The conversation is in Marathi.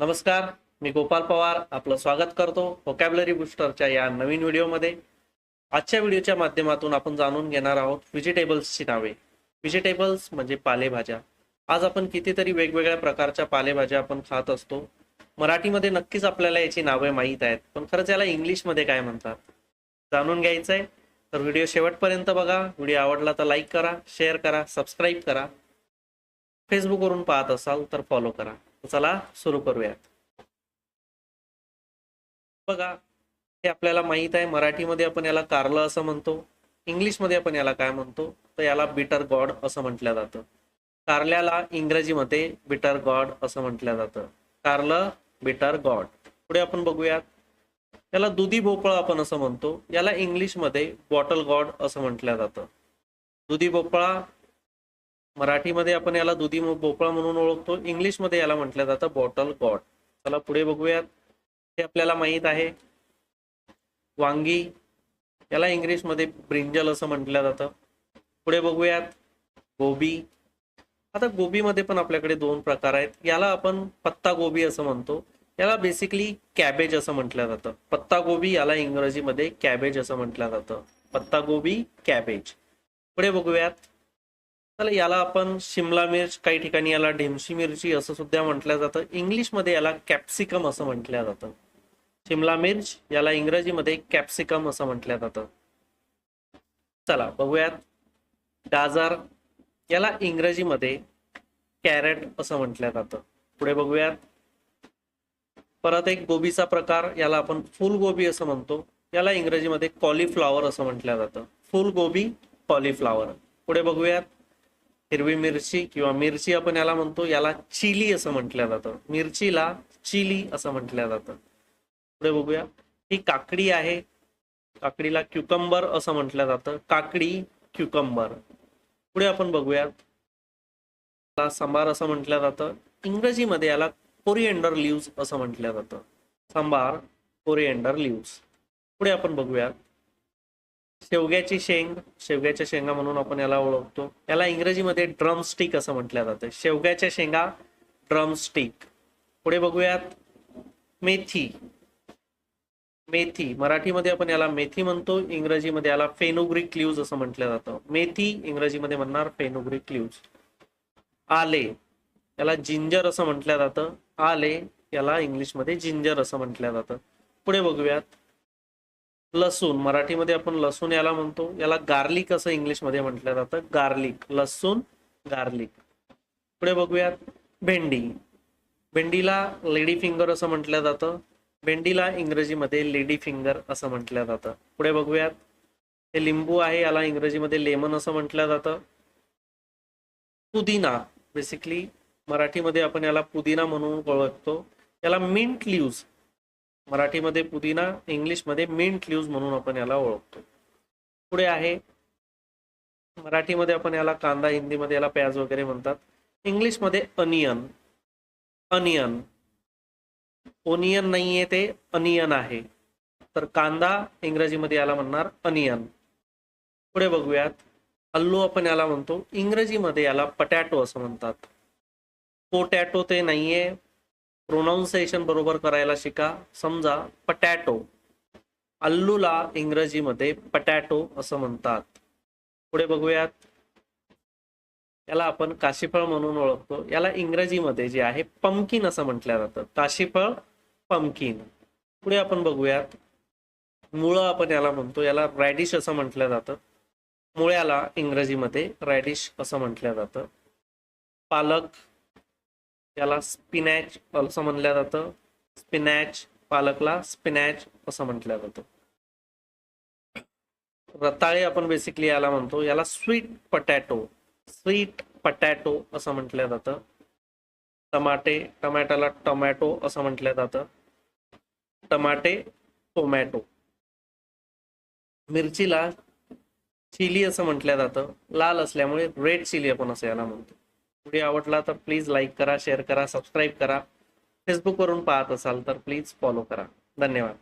नमस्कार मी गोपाल पवार. आपलं स्वागत करतो व्होकॅबलरी बुस्टरच्या या नवीन व्हिडिओमध्ये आजच्या व्हिडिओच्या माध्यमातून आपण जाणून घेणार आहोत व्हेजिटेबल्सची नावे. व्हेजिटेबल्स म्हणजे पालेभाज्या. आज आपण कितीतरी वेगवेगळ्या प्रकारच्या पालेभाज्या आपण खात असतो. मराठीमध्ये नक्कीच आपल्याला याची नावे माहीत आहेत पण खरंच याला इंग्लिशमध्ये काय म्हणतात? जाणून घ्यायचं आहे तर व्हिडिओ शेवटपर्यंत बघा. व्हिडिओ आवडला तर लाईक करा शेअर करा सबस्क्राईब करा. फेसबुकवरून पाहत असाल तर फॉलो करा. चला सुरू करूयात. बघा हे आपल्याला माहीत आहे मराठीमध्ये आपण याला कारलं असं म्हणतो इंग्लिशमध्ये आपण याला काय म्हणतो तर याला बिटर गॉड असं म्हटलं जातं. कारल्याला इंग्रजीमध्ये बिटर गॉड असं म्हटलं जातं. कारलं बिटर गॉड पुढे आपण बघूयात. याला दुधी भोपळा आपण असं म्हणतो याला इंग्लिशमध्ये बॉटल गॉड असं म्हटलं जातं. दुधी भोपळा मराठीमध्ये आपण याला दुधी भोपळा म्हणून ओळखतो. इंग्लिशमध्ये याला म्हटलं जातं बॉटल गॉड चला पुढे बघूयात. हे आपल्याला माहीत आहे. वांगी याला इंग्लिशमध्ये ब्रिंजल असं म्हटलं जातं. पुढे बघूयात. गोबी. आता गोबीमध्ये पण आपल्याकडे दोन प्रकार आहेत. याला आपण पत्ता गोबी असं म्हणतो. याला बेसिकली कॅबेज असं म्हटलं जातं. पत्ता गोबी याला इंग्रजीमध्ये कॅबेज असं म्हटलं जातं. पत्ता गोबी कॅबेज पुढे बघूयात. तर याला आपण शिमला मिर्च काही ठिकाणी याला ढेमशी मिरची असं सुद्धा म्हटलं जातं. इंग्लिशमध्ये याला कॅप्सिकम असं म्हटलं जातं. शिमला मिर्च याला इंग्रजीमध्ये कॅप्सिकम असं म्हटलं जातं. चला बघूयात. गाजर याला इंग्रजीमध्ये कॅरेट असं म्हटलं जातं. पुढे बघूयात. परत एक गोबीचा प्रकार याला आपण फुलगोबी असं म्हणतो. याला इंग्रजीमध्ये कॉलीफ्लॉवर असं म्हटलं जातं. फुलगोबी कॉलीफ्लॉवर पुढे बघूयात. हिरवी मिरची किंवा मिरची आपण याला म्हणतो याला चिली असं म्हटलं जातं. मिरचीला चिली असं म्हटलं जातं. पुढे बघूया. ही काकडी आहे. काकडीला क्युकंबर असं म्हटलं जातं. काकडी क्युकंबर पुढे आपण बघूया. याला सांबार असं म्हटलं जातं. इंग्रजीमध्ये याला कोरिएंडर लिव्स असं म्हटलं जातं. सांबार कोरिएंडर लिव्स पुढे आपण बघूयात शेवग्याची शेंग शेवग्याच्या शेंगा म्हणून आपण याला ओळखतो. याला इंग्रजीमध्ये ड्रमस्टिक असं म्हटलं जातं. शेवग्याच्या शेंगा ड्रमस्टिक पुढे बघूयात. मेथी. मेथी. मराठीमध्ये आपण याला मेथी म्हणतो. इंग्रजीमध्ये याला फेनुग्रिक क्ल्यूज असं म्हटलं जातं. मेथी इंग्रजीमध्ये म्हणणार फेनुग्रिक क्ल्यूज आले. याला जिंजर असं म्हटलं जातं. आले याला इंग्लिशमध्ये जिंजर असं म्हटलं जातं. पुढे बघूयात. लसूण. मराठीमध्ये आपण लसूण याला म्हणतो. याला गार्लिक असं इंग्लिशमध्ये म्हटलं जातं. गार्लिक. लसूण गार्लिक. पुढे बघूयात. भेंडी. भेंडीला लेडी फिंगर असं म्हटलं जातं. भेंडीला इंग्रजीमध्ये लेडी फिंगर असं म्हटलं जातं. पुढे बघूयात. हे लिंबू आहे याला इंग्रजीमध्ये लेमन असं म्हटलं जातं. पुदिना. बेसिकली मराठीमध्ये आपण याला पुदिना म्हणून ओळखतो. याला मिंट लिव्ज मराठीमध्ये पुदिना इंग्लिशमध्ये मिंट लिव्ज म्हणून आपण याला ओळखतो. पुढे आहे मराठीमध्ये आपण याला कांदा हिंदीमध्ये याला प्याज वगैरे म्हणतात. इंग्लिशमध्ये अनियन अनियन ओनियन नाहीये ते अनियन आहे. तर कांदा इंग्रजीमध्ये याला म्हणणार अनियन पुढे बघूयात. अल्लू आपण याला म्हणतो. इंग्रजीमध्ये याला पटॅटो असं म्हणतात. पोटॅटो ते नाहीये. प्रोनाऊन्सिएशन बरोबर करायला शिका. समजा पटॅटो अल्लूला इंग्रजीमध्ये पटॅटो असं म्हणतात. पुढे बघूयात. याला आपण काशीफळ म्हणून ओळखतो. याला इंग्रजीमध्ये जे आहे पमकिन असं म्हटलं जातं. काशीफळ पमकिन पुढे आपण बघूयात. मुळं आपण याला म्हणतो. याला रॅडिश असं म्हटलं जातं. मुळ्याला इंग्रजीमध्ये रॅडिश असं म्हटलं जातं. पालक याला स्पिनॅच असं म्हणलं जातं. स्पिनॅच पालकला स्पिनॅच असं म्हटलं जातं. रताळे आपण बेसिकली याला म्हणतो. याला स्वीट पटॅटो स्वीट पटॅटो असं म्हटलं जातं. टमाटे टमॅटोला टोमॅटो असं म्हटलं जातं. टमाटे टोमॅटो. मिरचीला चिली असं म्हटलं जातं. लाल असल्यामुळे रेड चिली आपण असं याला म्हणतो. व्हिडिओ आवडला तर प्लीज लाईक करा शेअर करा सबस्क्राईब करा. फेसबुकवरून पाहत असाल तर प्लीज फॉलो करा. धन्यवाद.